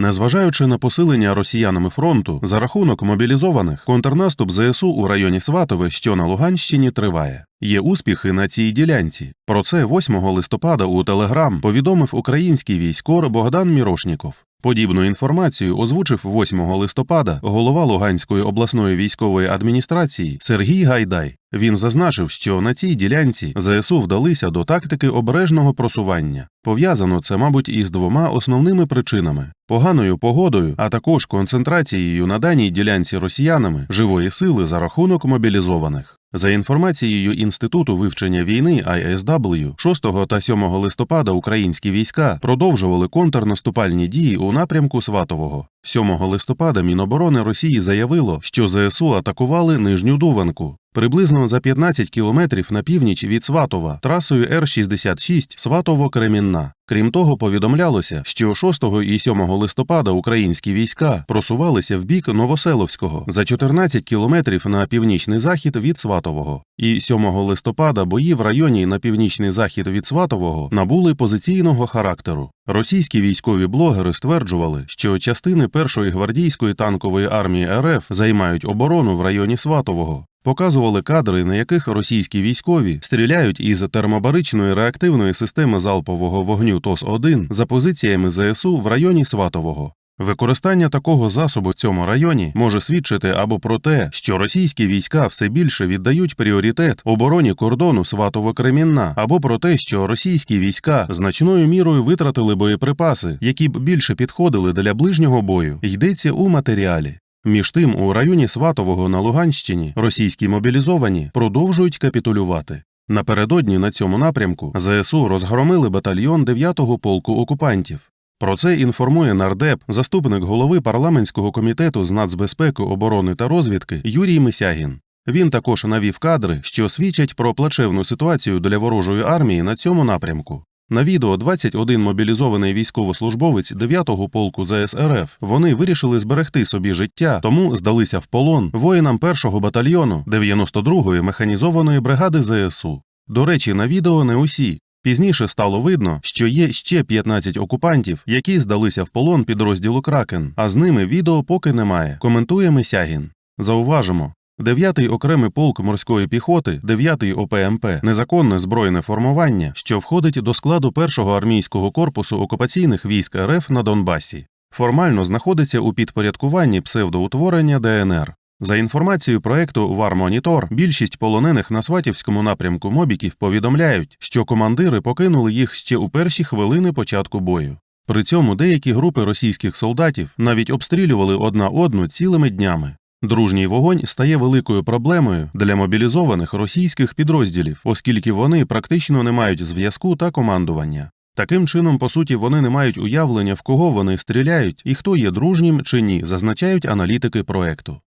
Незважаючи на посилення росіянами фронту, за рахунок мобілізованих контрнаступ ЗСУ у районі Сватове, що на Луганщині, триває. Є успіхи на цій ділянці. Про це 8 листопада у Телеграм повідомив український військор Богдан Мірошніков. Подібну інформацію озвучив 8 листопада голова Луганської обласної військової адміністрації Сергій Гайдай. Він зазначив, що на цій ділянці ЗСУ вдалися до тактики обережного просування. Пов'язано це, мабуть, із двома основними причинами: поганою погодою, а також концентрацією на даній ділянці росіянами живої сили за рахунок мобілізованих. За інформацією Інституту вивчення війни ISW, 6 та 7 листопада українські війська продовжували контрнаступальні дії у напрямку Сватового. 7 листопада Міноборони Росії заявило, що ЗСУ атакували нижню Дуванку. Приблизно за 15 кілометрів на північ від Сватова трасою Р-66 Сватово-Кремінна. Крім того, повідомлялося, що 6 і 7 листопада українські війська просувалися в бік Новоселовського за 14 кілометрів на північний захід від Сватового. І 7 листопада бої в районі на північний захід від Сватового набули позиційного характеру. Російські військові блогери стверджували, що частини першої гвардійської танкової армії РФ займають оборону в районі Сватового. Показували кадри, на яких російські військові стріляють із термобаричної реактивної системи залпового вогню ТОС-1 за позиціями ЗСУ в районі Сватового. Використання такого засобу в цьому районі може свідчити або про те, що російські війська все більше віддають пріоритет обороні кордону Сватово-Кремінна, або про те, що російські війська значною мірою витратили боєприпаси, які б більше підходили для ближнього бою, йдеться у матеріалі. Між тим, у районі Сватового на Луганщині російські мобілізовані продовжують капітулювати. Напередодні на цьому напрямку ЗСУ розгромили батальйон 9-го полку окупантів. Про це інформує нардеп, заступник голови парламентського комітету з нацбезпеки, оборони та розвідки Юрій Мисягін. Він також навів кадри, що свідчать про плачевну ситуацію для ворожої армії на цьому напрямку. На відео 21 мобілізований військовослужбовець 9-го полку ЗСРФ. Вони вирішили зберегти собі життя, тому здалися в полон воїнам 1-го батальйону 92-ї механізованої бригади ЗСУ. До речі, на відео не усі. Пізніше стало видно, що є ще 15 окупантів, які здалися в полон підрозділу Кракен, а з ними відео поки немає. Коментує Месягін. Зауважимо. 9-й окремий полк морської піхоти, 9-й ОПМП, незаконне збройне формування, що входить до складу першого армійського корпусу окупаційних військ РФ на Донбасі, формально знаходиться у підпорядкуванні псевдоутворення ДНР. За інформацією проекту Вармонітор, більшість полонених на Сватівському напрямку мобіків повідомляють, що командири покинули їх ще у перші хвилини початку бою. При цьому деякі групи російських солдатів навіть обстрілювали одна одну цілими днями. Дружній вогонь стає великою проблемою для мобілізованих російських підрозділів, оскільки вони практично не мають зв'язку та командування. Таким чином, по суті, вони не мають уявлення, в кого вони стріляють і хто є дружнім чи ні, зазначають аналітики проекту.